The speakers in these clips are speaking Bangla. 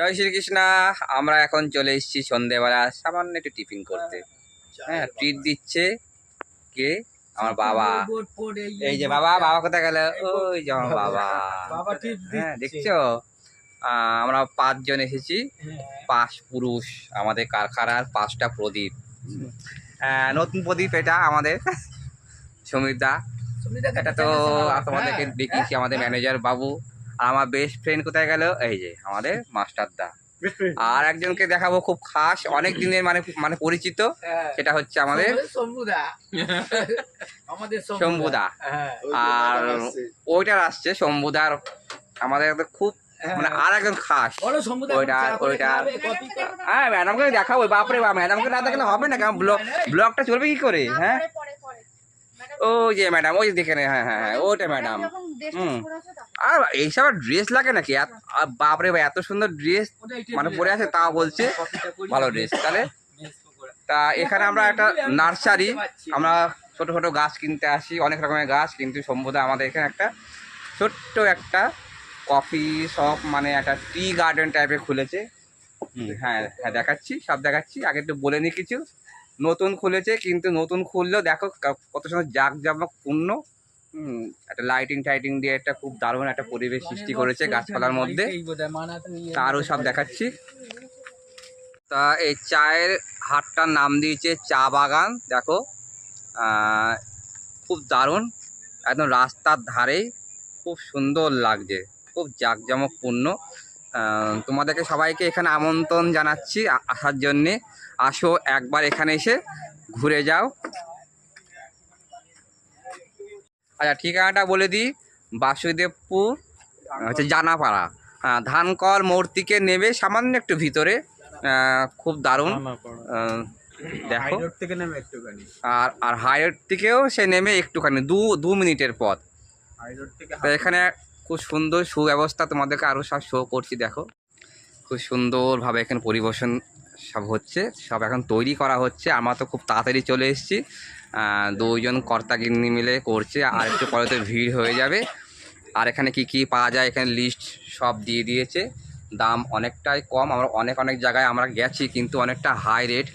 জয় শ্রীকৃষ্ণা। আমরা এখন চলে এসেছি সন্ধেবেলা সামান্য একটু টিফিন করতে। হ্যাঁ ট্রিট দিচ্ছে কে? আমার বাবা। এই যে বাবা বাবা কোথায় গেল? ওই যে আমার বাবা। হ্যাঁ দেখছ? আমরা পাঁচজন এসেছি। পাঁচ পুরুষ আমাদের কারখানার পাঁচটা প্রদীপ। নতুন প্রদীপ এটা আমাদের। সমীরদা এটা তো তোমাদেরকে হ্যাঁ, দেখিয়েছি আমাদের ম্যানেজার বাবু। আর আমার বেস্ট ফ্রেন্ড কোথায় গেল? এই যে আমাদের মাস্টারদা আর একজনকে দেখাবো খুব খাস অনেক দিনের মানে মানে পরিচিত সেটা হচ্ছে আমাদের শম্ভুদা আমাদের শম্ভুদা হ্যাঁ। আর ওইটার আসছে শম্ভুদার আমাদের খুব মানে আর একজন খাস। ওইটা, ওইটা। হ্যাঁ ম্যাডামকে দেখাবো বাপরে বাপ ম্যাডামকে না দেখালে হবে না কারণ ব্লগ ব্লগটা চলবে কি করে হ্যাঁ? ও যে ম্যাডাম ওই দেখে নে, হ্যাঁ হ্যাঁ হ্যাঁ ওইটা ম্যাডাম হুম। আর এইসব ড্রেস লাগে নাকি? এত- বাপরে বা এত সুন্দর ড্রেস মানে পরে আছে তা বলছে ভালো ড্রেস তাহলে তা এখানে আমরা একটা নার্সারি আমরা ছোট ছোট গাছ কিনতে আসি অনেক রকমের গাছ কিন্তু সম্ভবত আমাদের এখানে একটা ছোট্ট একটা কফি শপ মানে একটা টি গার্ডেন টাইপের খুলেছে। হ্যাঁ হ্যাঁ দেখাচ্ছি সব দেখাচ্ছি। আগে একটু বলে নি কিছু। নতুন খুলেছে কিন্তু নতুন খুললেও দেখো কত সুন্দর জাঁকজমক পূর্ণ। হুম, একটা লাইটিং টাইটিং দিয়ে একটা খুব দারুণ একটা পরিবেশ সৃষ্টি করেছে গাছপালার মধ্যে। এই বোধহয় মানাতে নিয়ে- তা আরও সব দেখাচ্ছি। তা এই চায়ের হাটটার নাম দিয়েছে চা বাগান দেখো। খুব দারুণ একদম রাস্তার ধারেই। খুব সুন্দর লাগছে খুব জাঁকজমকপূর্ণ তোমাদেরকে সবাইকে এখানে আমন্ত্রণ জানাচ্ছি আসার জন্যে। আসো একবার এখানে এসে ঘুরে যাও। আচ্ছা ঠিকানাটা বলে দিই। বাসুদেবপুর হচ্ছে জানাপাড়া। আহ, ধানকল মোড় থেকে নেবে সামান্য একটু ভিতরে। খুব দারুণ। দেখো। আর আর হাইরোড থেকেও সে নেমে একটুখানি দু দু মিনিটের পথ। এখানে খুব সুন্দর সুব্যবস্থা তোমাদেরকে আরও সব শো করছি দেখো। খুব সুন্দরভাবে এখানে পরিবেশন সব হচ্ছে সব এখন তৈরি করা হচ্ছে। আমরা তো খুব তাড়াতাড়ি চলে এসেছি। আহ, দুইজন কর্তাগিন্নি মিলে করছে আর একটু পরে তো ভিড় হয়ে যাবে। আর এখানে কি কি পাওয়া যায় এখানে লিস্ট সব দিয়ে দিয়েছে। দাম অনেকটাই কম আমরা অনেক অনেক জায়গায় আমরা গেছি কিন্তু অনেকটা হাই রেট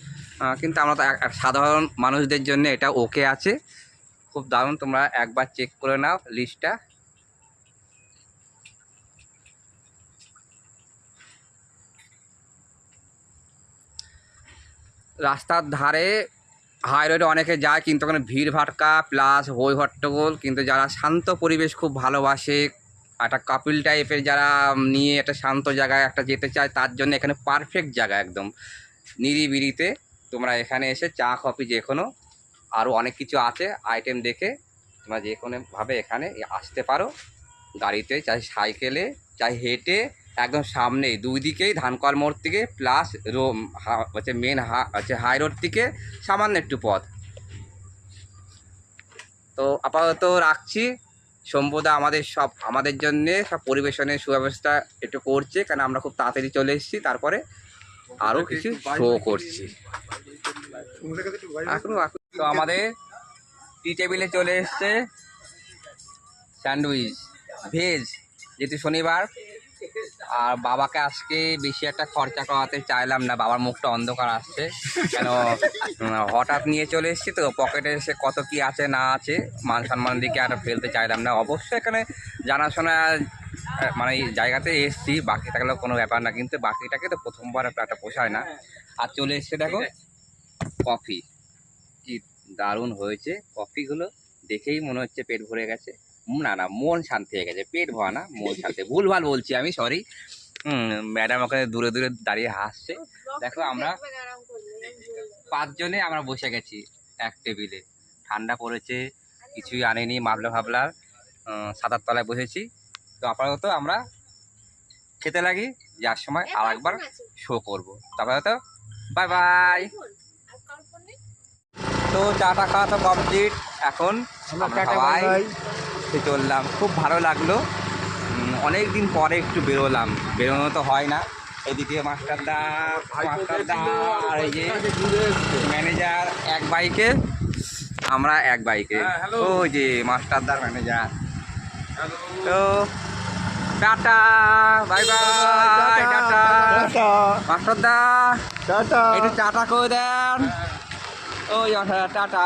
কিন্তু আমরা তো সাধারণ মানুষদের জন্য এটা ওকে আছে। খুব দারুণ তোমরা একবার চেক করে নাও লিস্টটা রাস্তার ধারে হাই রোডে অনেকে যায়, কিন্তু ওখানে ভিড় ভাটকা প্লাস হই হট্টগোল। কিন্তু যারা শান্ত পরিবেশ খুব ভালোবাসে, একটা কাপিল টাইপের যারা নিয়ে একটা শান্ত জায়গায় একটা যেতে চায়, তার জন্য এখানে পারফেক্ট জায়গা একদম। নিরিবিলিতে তোমরা এখানে এসে চা কফি যে কোনো আরও অনেক কিছু আছে আইটেম দেখে তোমরা যে কোনোভাবে এখানে আসতে পারো। গাড়িতে, চাই সাইকেলে, চাই হেঁটে একদম সামনেই দুই দিকেই ধানকল মোড় থেকে প্লাস রোম হা- হচ্ছে মেন হচ্ছে হাই রোড থেকে সামান্য একটু পথ। তো আপাতত রাখছি। সম্পদা আমাদের সব আমাদের জন্যে সব পরিবেশনের সুব্যবস্থা একটু করছে কারণ আমরা খুব তাড়াতাড়ি চলে এসেছি তারপরে আরও কিছু শো করছি। তো আমাদের টি টেবিলে চলে এসছে স্যান্ডউইচ ভেজ যেহেতু শনিবার। আর বাবাকে আজকে বেশি একটা খরচা করাতে চাইলাম না, বাবার মুখটা অন্ধকার আসছে। কেন হঠাৎ নিয়ে চলে এসেছি তো, পকেটে এসে কত কি আছে না আছে, মান সম্মান দিকে আর ফেলতে চাইলাম না। অবশ্যই এখানে জানাশোনা মানে জায়গাতে এসছি, বাকি থাকলেও কোনো ব্যাপার না, কিন্তু বাকিটাকে তো প্রথমবার একটা পোষায় না। আর চলে এসছে দেখো, কফি। কি দারুণ হয়েছে, কফিগুলো দেখেই মনে হচ্ছে পেট ভরে গেছে। না না মন শান্তি হয়ে গেছে পেট ভরা না মন শান্তি। ভুলভাল বলছি আমি সরি ম্যাডাম ওখানে দূরে দূরে দাঁড়িয়ে হাসছে। দেখো আমরা পাঁচজনে আমরা বসে গেছি এক টেবিলে ঠান্ডা পড়েছে কিছুই আনেনি মাবলা ভাবলার সাদার তলায় বসেছি। তো আপাতত আমরা খেতে লাগি যার সময় আর একবার শো করব। তারপরে তো বাই বাই তো চাটা খাওয়া তো কমপ্লিট এখন আমরা সবাই চললাম খুব ভালো লাগল। অনেক দিন পরে একটু বেরোলাম। বেরোনো তো হয় না। এদিকে মাস্টারদা মাস্টারদা আর এই যে ম্যানেজার এক বাইকে আমরা এক বাইকে। হ্যাঁ, ও যে মাস্টারদার ম্যানেজার। তো tata bye bye tata master দা টাটা। একটু টাটা করে দেন। ওই মাস্টার টাটা।